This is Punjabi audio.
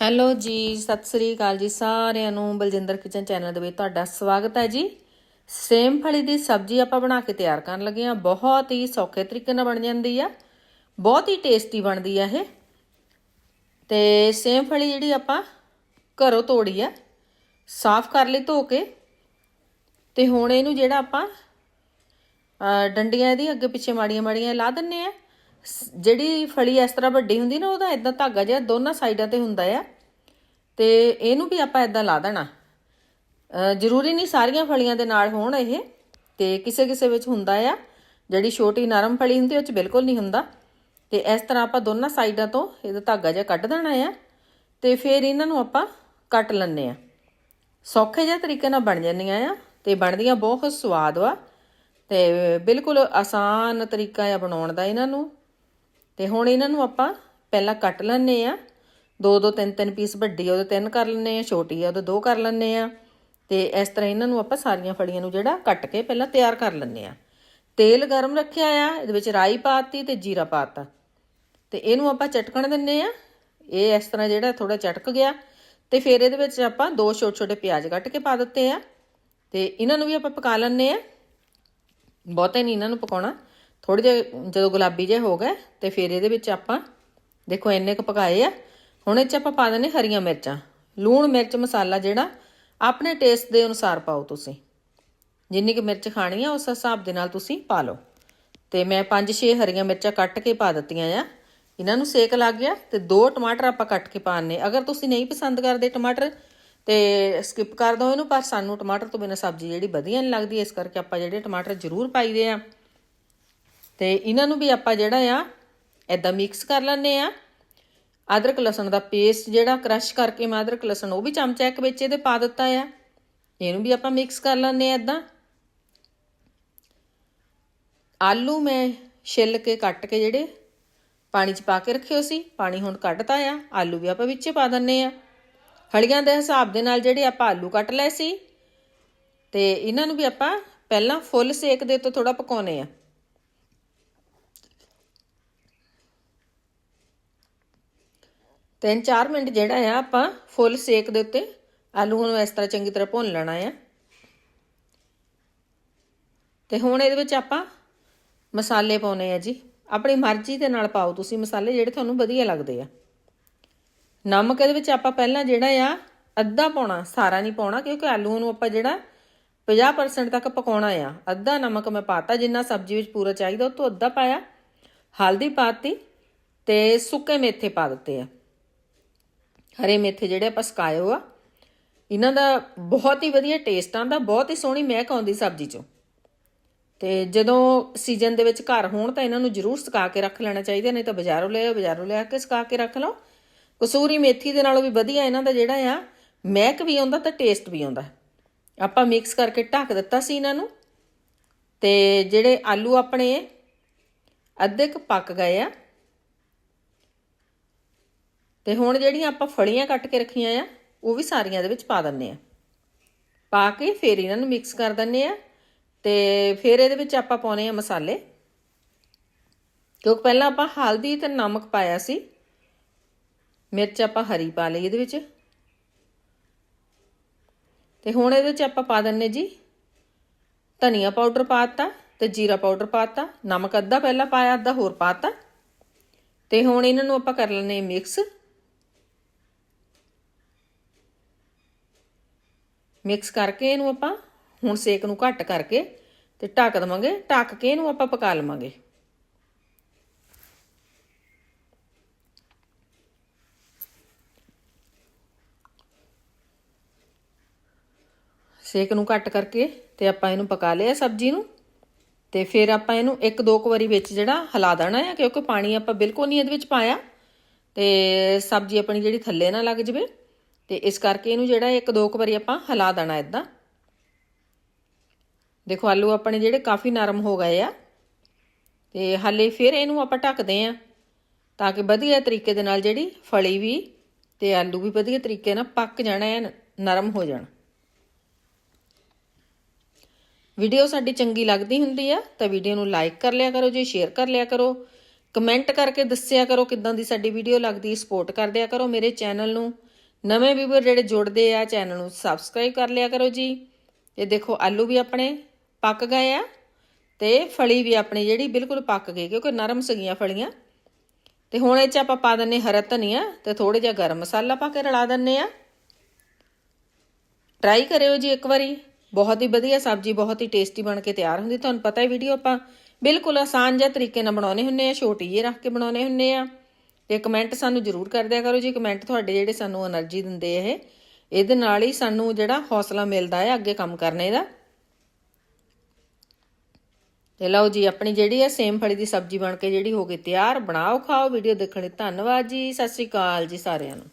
ਹੈਲੋ ਜੀ, ਸਤਿ ਸ੍ਰੀ ਅਕਾਲ ਜੀ ਸਾਰਿਆਂ ਨੂੰ। ਬਲਜਿੰਦਰ ਕਿਚਨ ਚੈਨਲ ਦੇ ਵਿੱਚ ਤੁਹਾਡਾ ਸਵਾਗਤ ਹੈ ਜੀ। ਸੇਮ ਫਲੀ ਦੀ ਸਬਜ਼ੀ ਆਪਾਂ ਬਣਾ ਕੇ ਤਿਆਰ ਕਰਨ ਲੱਗੇ ਆ ਬਹੁਤ ਹੀ ਸੌਖੇ ਤਰੀਕੇ ਨਾਲ ਬਣ ਜਾਂਦੀ ਆ। ਬਹੁਤ ਹੀ ਟੇਸਟੀ ਬਣਦੀ ਆ ਇਹ। ਤੇ ਸੇਮ ਫਲੀ ਜਿਹੜੀ ਆਪਾਂ ਘਰੋਂ ਤੋੜੀ ਆ, ਸਾਫ਼ ਕਰ ਲਈ ਧੋ ਕੇ। ਤੇ ਹੁਣ ਇਹਨੂੰ ਜਿਹੜਾ ਆਪਾਂ ਡੰਡੀਆਂ ਇਹਦੀ ਅੱਗੇ ਪਿੱਛੇ ਮਾੜੀਆਂ ਮਾੜੀਆਂ ਲਾ ਦਿੰਨੇ ਆ। ਜਿਹੜੀ ਫਲੀ ਇਸ ਤਰ੍ਹਾਂ ਵੱਡੀ ਹੁੰਦੀ ਨਾ, ਉਹਦਾ ਇਦਾਂ ਧਾਗਾ ਜਿਹਾ ਦੋਨਾਂ ਸਾਈਡਾਂ ਤੇ ਹੁੰਦਾ ਆ। ਤੇ ਇਹਨੂੰ ਵੀ ਆਪਾਂ ਇਦਾਂ ਲਾ ਦੇਣਾ। ਜ਼ਰੂਰੀ ਨਹੀਂ ਸਾਰੀਆਂ ਫਲੀਆਂ ਦੇ ਨਾਲ ਹੋਣ ਇਹ, ਤੇ ਕਿਸੇ ਕਿਸੇ ਵਿੱਚ ਹੁੰਦਾ ਆ। ਜਿਹੜੀ ਛੋਟੀ ਨਰਮ ਫਲੀ ਹੁੰਦੀ, ਉਹ ਚ ਬਿਲਕੁਲ ਨਹੀਂ ਹੁੰਦਾ। ਤੇ ਇਸ ਤਰ੍ਹਾਂ ਆਪਾਂ ਦੋਨਾਂ ਸਾਈਡਾਂ ਤੋਂ ਇਹਦਾ ਧਾਗਾ ਜਿਹਾ ਕੱਢ ਦੇਣਾ ਆ, ਤੇ ਫਿਰ ਇਹਨਾਂ ਨੂੰ ਆਪਾਂ ਕੱਟ ਲੈਣੇ ਆ। ਸੌਖੇ ਜਿਹੇ ਤਰੀਕੇ ਨਾਲ ਬਣ ਜਾਂਦੀਆਂ ਆ, ਤੇ ਬਣਦੀਆਂ ਬਹੁਤ ਸਵਾਦ ਵਾ। ਤੇ ਬਿਲਕੁਲ ਆਸਾਨ ਤਰੀਕਾ ਆ ਬਣਾਉਣ ਦਾ ਇਹਨਾਂ ਨੂੰ। ਤੇ ਹੁਣ ਇਹਨਾਂ ਨੂੰ ਆਪਾਂ ਪਹਿਲਾਂ ਕੱਟ ਲੈਣੇ ਆ ਦੋ ਦੋ ਤਿੰਨ ਤਿੰਨ ਪੀਸ ਵੱਡੀ ਉਹਦੇ ਤਿੰਨ ਕਰ ਲੈਣੇ ਆ ਛੋਟੀ ਆ, ਉਹਦੇ ਦੋ ਕਰ ਲੈਣੇ ਆ ਤੇ ਇਸ ਤਰ੍ਹਾਂ ਇਹਨਾਂ ਨੂੰ ਆਪਾਂ ਸਾਰੀਆਂ ਫੜੀਆਂ ਨੂੰ ਜਿਹੜਾ ਕੱਟ ਕੇ ਪਹਿਲਾਂ ਤਿਆਰ ਕਰ ਲੈਣੇ ਆ ਤੇਲ ਗਰਮ ਰੱਖਿਆ ਆ, ਇਹਦੇ ਵਿੱਚ ਰਾਈ ਪਾਤੀ ਤੇ ਜੀਰਾ ਪਾਤਾ। ਤੇ ਇਹਨੂੰ ਆਪਾਂ ਚਟਕਣ ਦਿੰਨੇ ਆ ਇਹ ਇਸ ਤਰ੍ਹਾਂ ਜਿਹੜਾ ਥੋੜਾ ਚਟਕ ਗਿਆ। ਤੇ ਫਿਰ ਇਹਦੇ ਵਿੱਚ ਆਪਾਂ ਦੋ ਛੋਟੇ ਛੋਟੇ ਪਿਆਜ਼ ਕੱਟ ਕੇ ਪਾ ਦਿੱਤੇ ਆ। ਤੇ ਇਹਨਾਂ ਨੂੰ ਵੀ ਆਪਾਂ ਪਕਾ ਲੈਣੇ ਆ ਬਹੁਤੇ ਨਹੀਂ ਇਹਨਾਂ ਨੂੰ ਪਕਾਉਣਾ। ਥੋੜੇ ਜਿਹੇ ਜਦੋਂ ਗੁਲਾਬੀ ਜਿਹੇ ਹੋ ਗਏ ਤੇ ਫਿਰ ਇਹਦੇ ਵਿੱਚ ਆਪਾਂ ਦੇਖੋ ਇੰਨੇ ਕੁ ਪਕਾਏ ਆ। ਹੁਣ ਇਹ ਚ ਆਪਾਂ ਪਾ ਦਿੰਨੇ ਹਰੀਆਂ ਮਿਰਚਾਂ। ਲੂਣ ਮਿਰਚ ਮਸਾਲਾ ਜਿਹੜਾ ਆਪਣੇ ਟੇਸਟ ਦੇ ਅਨੁਸਾਰ ਪਾਓ ਤੁਸੀਂ। ਜਿੰਨੀ ਕੁ ਮਿਰਚ ਖਾਣੀ ਆ ਉਸ ਹਿਸਾਬ ਦੇ ਨਾਲ ਤੁਸੀਂ ਪਾ ਲਓ। ਤੇ ਮੈਂ 5-6 ਹਰੀਆਂ ਮਿਰਚਾਂ ਕੱਟ ਕੇ ਪਾ ਦਿੱਤੀਆਂ ਆ। ਇਹਨਾਂ ਨੂੰ ਸੇਕ ਲੱਗ ਗਿਆ ਤੇ ਦੋ ਟਮਾਟਰ ਆਪਾਂ ਕੱਟ ਕੇ ਪਾਣੇ ਅਗਰ ਤੁਸੀਂ ਨਹੀਂ ਪਸੰਦ ਕਰਦੇ ਟਮਾਟਰ ਤੇ ਸਕਿਪ ਕਰ ਦਿਓ ਇਹਨੂੰ, ਪਰ ਸਾਨੂੰ ਟਮਾਟਰ ਤੋਂ ਬਿਨਾਂ ਸਬਜ਼ੀ ਜਿਹੜੀ ਵਧੀਆ ਨਹੀਂ ਲੱਗਦੀ, ਇਸ ਕਰਕੇ ਆਪਾਂ ਜਿਹੜੇ ਟਮਾਟਰ ਜ਼ਰੂਰ ਪਾਈਦੇ ਆ। ਤੇ ਇਹਨਾਂ ਨੂੰ ਵੀ ਆਪਾਂ ਜਿਹੜਾ ਆ ਐਦਾਂ ਮਿਕਸ ਕਰ ਲੈਣੇ ਆ। ਅਦਰਕ ਲਸਣ ਦਾ ਪੇਸਟ ਜਿਹੜਾ ਕ੍ਰਸ਼ ਕਰਕੇ ਮੈਂ ਅਦਰਕ ਲਸਣ ਉਹ ਵੀ ਚਮਚਾ ਇੱਕ ਵਿੱਚ ਇਹਦੇ ਪਾ ਦਿੱਤਾ ਆ। ਇਹਨੂੰ ਵੀ ਆਪਾਂ ਮਿਕਸ ਕਰ ਲੈਣੇ ਆ ਐਦਾਂ ਆਲੂ ਮੈਂ ਛਿੱਲ ਕੇ ਕੱਟ ਕੇ ਜਿਹੜੇ ਪਾਣੀ 'ਚ ਪਾ ਕੇ ਰੱਖਿਓ ਸੀ, ਪਾਣੀ ਹੁਣ ਕੱਢਤਾ ਆ, ਆਲੂ ਵੀ ਆਪਾਂ ਵਿੱਚੇ ਪਾ ਦਿੰਨੇ ਆ। ਫਲੀਆਂ ਦੇ ਹਿਸਾਬ ਦੇ ਨਾਲ ਜਿਹੜੇ ਆਪਾਂ ਆਲੂ ਕੱਟ ਲਏ ਸੀ, ਤੇ ਇਹਨਾਂ ਨੂੰ ਵੀ ਆਪਾਂ ਪਹਿਲਾਂ ਫੁੱਲ ਸੇਕ ਦੇ ਤੋਂ ਥੋੜਾ ਪਕਾਉਨੇ ਆ। ਤਿੰਨ ਚਾਰ ਮਿੰਟ ਜਿਹੜਾ ਆ, ਆਪਾਂ ਫੁੱਲ ਸੇਕ ਦੇ ਉੱਤੇ ਆਲੂਆਂ ਨੂੰ ਇਸ ਤਰ੍ਹਾਂ ਚੰਗੀ ਤਰ੍ਹਾਂ ਭੁੰਨ ਲੈਣਾ ਆ। ਤੇ ਹੁਣ ਇਹਦੇ ਵਿੱਚ ਆਪਾਂ ਮਸਾਲੇ ਪਾਉਨੇ ਆ ਜੀ। ਆਪਣੀ ਮਰਜ਼ੀ ਦੇ ਨਾਲ ਪਾਓ ਤੁਸੀਂ ਮਸਾਲੇ ਜਿਹੜੇ ਤੁਹਾਨੂੰ ਵਧੀਆ ਲੱਗਦੇ ਆ। ਨਮਕ ਇਹਦੇ ਵਿੱਚ ਆਪਾਂ ਪਹਿਲਾਂ ਜਿਹੜਾ ਆ, ਅੱਧਾ ਪਾਉਣਾ, ਸਾਰਾ ਨਹੀਂ ਪਾਉਣਾ, ਕਿਉਂਕਿ ਆਲੂਆਂ ਨੂੰ ਆਪਾਂ ਜਿਹੜਾ 50% ਤੱਕ ਪਕਾਉਣਾ ਆ। ਅੱਧਾ ਨਮਕ ਮੈਂ ਪਾਤਾ, ਜਿੰਨਾ ਸਬਜ਼ੀ ਵਿੱਚ ਪੂਰਾ ਚਾਹੀਦਾ, ਉਹ ਤੋਂ ਅੱਧਾ ਪਾਇਆ। ਹਲਦੀ ਪਾਤੀ ਤੇ ਸੁੱਕੇ ਮੇਥੇ ਪਾ ਦਿੱਤੇ ਆ। ਹਰੇ ਮੇਥੇ ਜਿਹੜੇ ਆਪਾਂ ਸੁਕਾਏ ਆ, ਇਹਨਾਂ ਦਾ ਬਹੁਤ ਹੀ ਵਧੀਆ ਟੇਸਟ ਆਂਦਾ ਬਹੁਤ ਹੀ ਸੋਹਣੀ ਮਹਿਕ ਆਉਂਦੀ ਸਬਜ਼ੀ ਚੋਂ। ਤੇ ਜਦੋਂ ਸੀਜ਼ਨ ਦੇ ਵਿੱਚ ਘਰ ਹੋਣ ਤਾਂ ਇਹਨਾਂ ਨੂੰ ਜ਼ਰੂਰ ਸੁਕਾ ਕੇ ਰੱਖ ਲੈਣਾ ਚਾਹੀਦਾ, ਨਹੀਂ ਤਾਂ ਬਾਜ਼ਾਰੋਂ ਲੈ ਆਓ, ਬਾਜ਼ਾਰੋਂ ਲਿਆ ਕੇ ਸੁਕਾ ਕੇ ਰੱਖ ਲਓ। ਕਸੂਰੀ ਮੇਥੀ ਦੇ ਨਾਲੋਂ ਵੀ ਵਧੀਆ ਇਹਨਾਂ ਦਾ ਜਿਹੜਾ ਆ, ਮਹਿਕ ਵੀ ਆਉਂਦਾ ਤੇ ਟੇਸਟ ਵੀ ਆਉਂਦਾ। ਆਪਾਂ ਮਿਕਸ ਕਰਕੇ ਢੱਕ ਦਿੱਤਾ ਸੀ ਇਹਨਾਂ ਨੂੰ, ਤੇ ਜਿਹੜੇ ਆਲੂ ਆਪਣੇ ਅੱਧੇ ਕੁ ਪੱਕ ਗਏ ਆ। ਤੇ ਹੁਣ ਜਿਹੜੀਆਂ ਆਪਾਂ ਫਲੀਆਂ ਕੱਟ ਕੇ ਰੱਖੀਆਂ ਆ, ਉਹ ਵੀ ਸਾਰੀਆਂ ਦੇ ਵਿੱਚ ਪਾ ਦਿੰਨੇ ਆ। ਪਾ ਕੇ ਫਿਰ ਇਹਨਾਂ ਨੂੰ ਮਿਕਸ ਕਰ ਦਿੰਨੇ ਆ ਤੇ ਫਿਰ ਇਹਦੇ ਵਿੱਚ ਆਪਾਂ ਪਾਉਨੇ ਆ ਮਸਾਲੇ। ਕਿਉਂਕਿ ਪਹਿਲਾਂ ਆਪਾਂ ਹਲਦੀ ਤੇ ਨਮਕ ਪਾਇਆ ਸੀ। ਮਿਰਚ ਆਪਾਂ ਹਰੀ ਪਾ ਲਈ ਇਹਦੇ ਵਿੱਚ। ਤੇ ਹੁਣ ਇਹਦੇ ਵਿੱਚ ਆਪਾਂ ਪਾ ਦਿੰਨੇ ਜੀ ਧਨੀਆ ਪਾਊਡਰ ਪਾਤਾ ਤੇ ਜੀਰਾ ਪਾਊਡਰ ਪਾਤਾ ਨਮਕ ਅੱਧਾ ਪਹਿਲਾਂ ਪਾਇਆ, ਅੱਧਾ ਹੋਰ ਪਾਤਾ ਤੇ ਹੁਣ ਇਹਨਾਂ ਨੂੰ ਆਪਾਂ ਕਰ ਲੈਨੇ ਮਿਕਸ ਮਿਕਸ ਕਰਕੇ ਇਹਨੂੰ ਆਪਾਂ ਹੁਣ ਸੇਕ ਨੂੰ ਘੱਟ ਕਰਕੇ ਤੇ ਢੱਕ ਦਵਾਂਗੇ। ਢੱਕ ਕੇ ਇਹਨੂੰ ਆਪਾਂ ਪਕਾ ਲਵਾਂਗੇ। ਸੇਕ ਨੂੰ ਘੱਟ ਕਰਕੇ ਤੇ ਆਪਾਂ ਇਹਨੂੰ ਪਕਾ ਲਿਆ ਸਬਜ਼ੀ ਨੂੰ ਤੇ ਫਿਰ ਆਪਾਂ ਇਹਨੂੰ ਇੱਕ ਦੋ ਕੁ ਵਾਰੀ ਵਿੱਚ ਜਿਹੜਾ ਹਿਲਾ ਦੇਣਾ ਆ, ਕਿਉਂਕਿ ਪਾਣੀ ਆਪਾਂ ਬਿਲਕੁਲ ਨਹੀਂ ਇਹਦੇ ਵਿੱਚ ਪਾਇਆ ਤੇ ਸਬਜ਼ੀ ਆਪਣੀ ਜਿਹੜੀ ਥੱਲੇ ਨਾ ਲੱਗ ਜਵੇ। ਤੇ ਇਸ ਕਰਕੇ ਇਹਨੂੰ ਜਿਹੜਾ ਇੱਕ ਦੋ ਕੁ ਵਾਰੀ ਆਪਾਂ ਹਿਲਾ ਦੇਣਾ ਇਦਾਂ ਦੇਖੋ ਆਲੂ ਆਪਣੇ ਜਿਹੜੇ ਕਾਫੀ ਨਰਮ ਹੋ ਗਏ ਆ ਤੇ ਹਾਲੇ ਫਿਰ ਇਹਨੂੰ ਆਪਾਂ ਢੱਕਦੇ ਆ ਤਾਂ ਕਿ ਵਧੀਆ ਤਰੀਕੇ ਦੇ ਨਾਲ ਜਿਹੜੀ ਫਲੀ ਵੀ ਤੇ ਆਲੂ ਵੀ ਵਧੀਆ ਤਰੀਕੇ ਨਾਲ ਪੱਕ ਜਾਣਾ ਹੈ ਨਰਮ ਹੋ ਜਾਣ। ਵੀਡੀਓ ਸਾਡੀ ਚੰਗੀ ਲੱਗਦੀ ਹੁੰਦੀ ਆ ਤਾਂ ਵੀਡੀਓ ਨੂੰ ਲਾਈਕ ਕਰ ਲਿਆ ਕਰੋ ਜੀ, ਸ਼ੇਅਰ ਕਰ ਲਿਆ ਕਰੋ। ਕਮੈਂਟ ਕਰਕੇ ਦੱਸਿਆ ਕਰੋ ਕਿੱਦਾਂ ਦੀ ਸਾਡੀ ਵੀਡੀਓ ਲੱਗਦੀ, ਸਪੋਰਟ ਕਰ ਦਿਆ ਕਰੋ ਮੇਰੇ ਚੈਨਲ ਨੂੰ। ਨਵੇਂ ਵੀਵਰ ਜਿਹੜੇ ਜੁੜਦੇ ਆ, ਚੈਨਲ ਨੂੰ ਸਬਸਕ੍ਰਾਈਬ ਕਰ ਲਿਆ ਕਰੋ ਜੀ। ਇਹ ਦੇਖੋ, ਆਲੂ ਵੀ ਆਪਣੇ ਪੱਕ ਗਏ ਆ ਤੇ ਫਲੀ ਵੀ ਆਪਣੀ ਜਿਹੜੀ ਬਿਲਕੁਲ ਪੱਕ ਗਈ, ਕਿਉਂਕਿ ਨਰਮ ਸੀਗੀਆਂ ਫਲੀਆਂ। ਤੇ ਹੁਣ ਇਹ ਚ ਆਪਾਂ ਪਾ ਦਿੰਨੇ ਹਰਾ ਧਨੀਆ ਤੇ ਥੋੜਾ ਜਿਹਾ ਗਰਮ ਮਸਾਲਾ ਪਾ ਕੇ ਰਲਾ ਦਿੰਨੇ ਆ। ਟਰਾਈ ਕਰਿਓ ਜੀ ਇੱਕ ਵਾਰੀ। ਬਹੁਤ ਹੀ ਵਧੀਆ ਸਬਜ਼ੀ, ਬਹੁਤ ਹੀ ਟੇਸਟੀ ਬਣ ਕੇ ਤਿਆਰ ਹੁੰਦੀ। ਤੁਹਾਨੂੰ ਪਤਾ ਹੈ ਵੀਡੀਓ ਆਪਾਂ ਬਿਲਕੁਲ ਆਸਾਨ ਜਿਹਾ ਤਰੀਕੇ ਨਾਲ ਬਣਾਉਨੇ ਹੁੰਨੇ ਆ, ਛੋਟੀ ਜਿਹੀ ਰੱਖ ਕੇ ਬਣਾਉਨੇ ਹੁੰਨੇ ਆ। ਤੇ ਕਮੈਂਟ ਸਾਨੂੰ ਜ਼ਰੂਰ ਕਰਦਿਆ ਕਰੋ ਜੀ। ਕਮੈਂਟ ਤੁਹਾਡੇ ਜਿਹੜੇ ਸਾਨੂੰ એનર્ਜੀ ਦਿੰਦੇ ਇਹ, ਇਹਦੇ ਨਾਲ ਹੀ ਸਾਨੂੰ ਜਿਹੜਾ ਹੌਸਲਾ ਮਿਲਦਾ ਹੈ ਅੱਗੇ ਕੰਮ ਕਰਨੇ ਦਾ। ਤੇ ਲਓ ਜੀ, ਆਪਣੀ ਜਿਹੜੀ ਹੈ ਸੇਮ ਫਲੀ ਦੀ ਸਬਜ਼ੀ ਬਣ ਕੇ ਜਿਹੜੀ ਹੋ ਗਈ ਤਿਆਰ, ਬਣਾਓ, ਖਾਓ ਵੀਡੀਓ ਦੇਖਣ ਲਈ ਧੰਨਵਾਦ ਜੀ। ਸਤਿ ਸ਼੍ਰੀ ਅਕਾਲ ਜੀ ਸਾਰਿਆਂ ਨੂੰ।